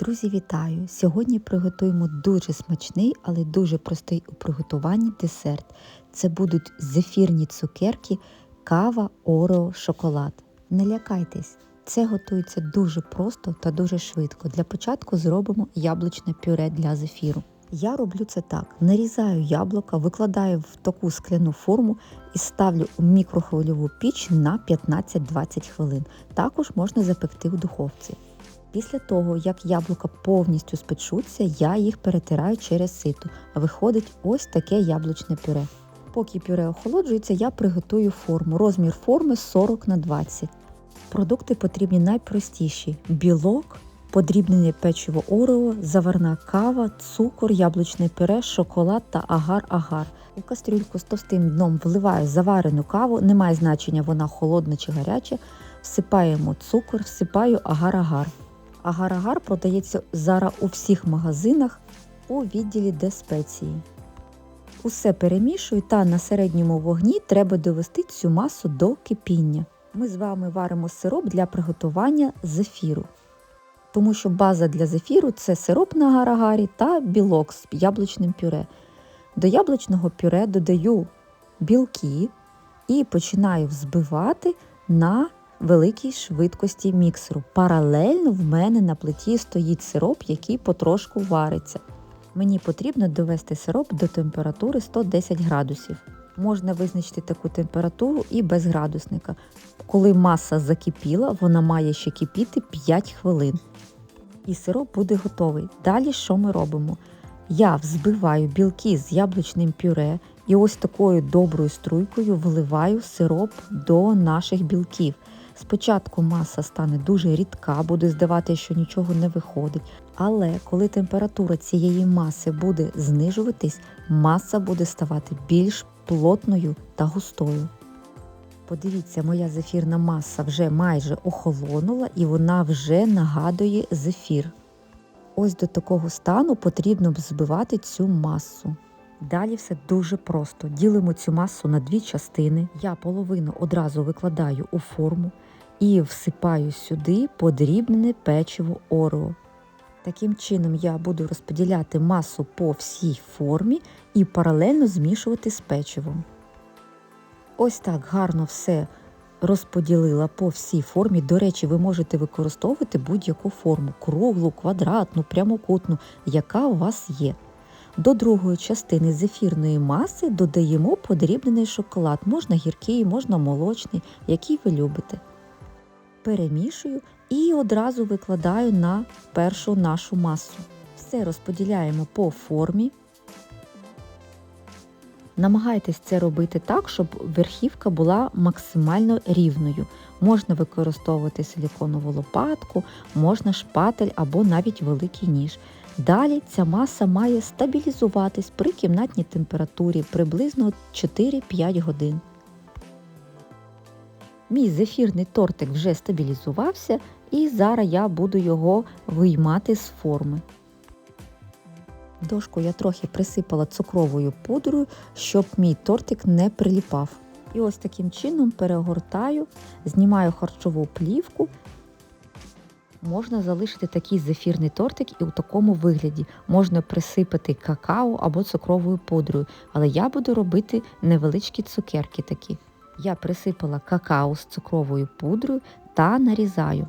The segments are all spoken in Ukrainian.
Друзі, вітаю! Сьогодні приготуємо дуже смачний, але дуже простий у приготуванні десерт. Це будуть зефірні цукерки, кава, орео, шоколад. Не лякайтесь, це готується дуже просто та дуже швидко. Для початку зробимо яблучне пюре для зефіру. Я роблю це так: нарізаю яблука, викладаю в таку скляну форму і ставлю у мікрохвильову піч на 15-20 хвилин. Також можна запекти в духовці. Після того, як яблука повністю спечуться, я їх перетираю через сито. Виходить ось таке яблучне пюре. Поки пюре охолоджується, я приготую форму. Розмір форми 40 на 20. Продукти потрібні найпростіші: білок, подрібнене печиво орео, заварна кава, цукор, яблучне пюре, шоколад та агар-агар. У кастрюльку з товстим дном вливаю заварену каву, немає значення вона холодна чи гаряча. Всипаємо цукор, всипаю агар-агар. Агар-агар продається зараз у всіх магазинах у відділі де спеції. Усе перемішую та на середньому вогні треба довести цю масу до кипіння. Ми з вами варимо сироп для приготування зефіру. Тому що база для зефіру це сироп на агарагарі та білок з яблучним пюре. До яблучного пюре додаю білки і починаю взбивати на великій швидкості міксеру. Паралельно в мене на плиті стоїть сироп, який потрошку вариться. Мені потрібно довести сироп до температури 110 градусів. Можна визначити таку температуру і без градусника. Коли маса закипіла, вона має ще кипіти 5 хвилин. І сироп буде готовий. Далі що ми робимо? Я взбиваю білки з яблучним пюре і ось такою доброю струйкою вливаю сироп до наших білків. Спочатку маса стане дуже рідка, буде здавати, що нічого не виходить. Але коли температура цієї маси буде знижуватись, маса буде ставати більш плотною та густою. Подивіться, моя зефірна маса вже майже охолонула і вона вже нагадує зефір. Ось до такого стану потрібно збивати цю масу. Далі все дуже просто. Ділимо цю масу на дві частини. Я половину одразу викладаю у форму і всипаю сюди подрібнене печиво орео. Таким чином я буду розподіляти масу по всій формі і паралельно змішувати з печивом. Ось так гарно все розподілила по всій формі. До речі, ви можете використовувати будь-яку форму круглу, квадратну, прямокутну, яка у вас є. До другої частини зефірної маси додаємо подрібнений шоколад, можна гіркий, можна молочний, який ви любите. Перемішую і одразу викладаю на першу нашу масу. Все розподіляємо по формі. Намагайтесь це робити так, щоб верхівка була максимально рівною. Можна використовувати силіконову лопатку, можна шпатель або навіть великий ніж. Далі ця маса має стабілізуватись при кімнатній температурі приблизно 4-5 годин. Мій зефірний тортик вже стабілізувався, і зараз я буду його виймати з форми. Дошку я трохи присипала цукровою пудрою, щоб мій тортик не приліпав. І ось таким чином перегортаю, знімаю харчову плівку. Можна залишити такий зефірний тортик і у такому вигляді. Можна присипати какао або цукровою пудрою, але я буду робити невеличкі цукерки такі. Я присипала какао з цукровою пудрою та нарізаю.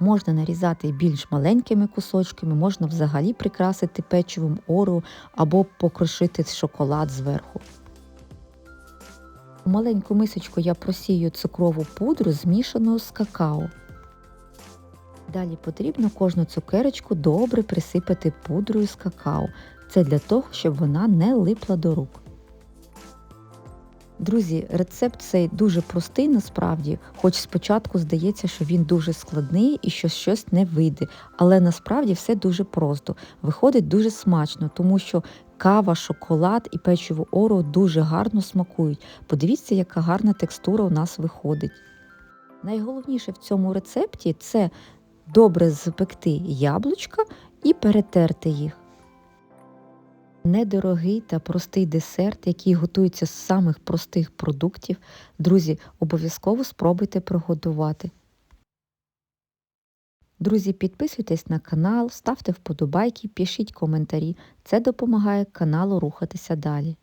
Можна нарізати більш маленькими кусочками, можна взагалі прикрасити печивом ору або покрошити шоколад зверху. У маленьку мисочку я просію цукрову пудру, змішану з какао. Далі потрібно кожну цукерочку добре присипати пудрою з какао. Це для того, щоб вона не липла до рук. Друзі, рецепт цей дуже простий насправді, хоч спочатку здається, що він дуже складний і що щось не вийде. Але насправді все дуже просто. Виходить дуже смачно, тому що кава, шоколад і печиво оро дуже гарно смакують. Подивіться, яка гарна текстура у нас виходить. Найголовніше в цьому рецепті це добре запекти яблучка і перетерти їх. Недорогий та простий десерт, який готується з самих простих продуктів. Друзі, обов'язково спробуйте приготувати. Друзі, підписуйтесь на канал, ставте вподобайки, пишіть коментарі. Це допомагає каналу рухатися далі.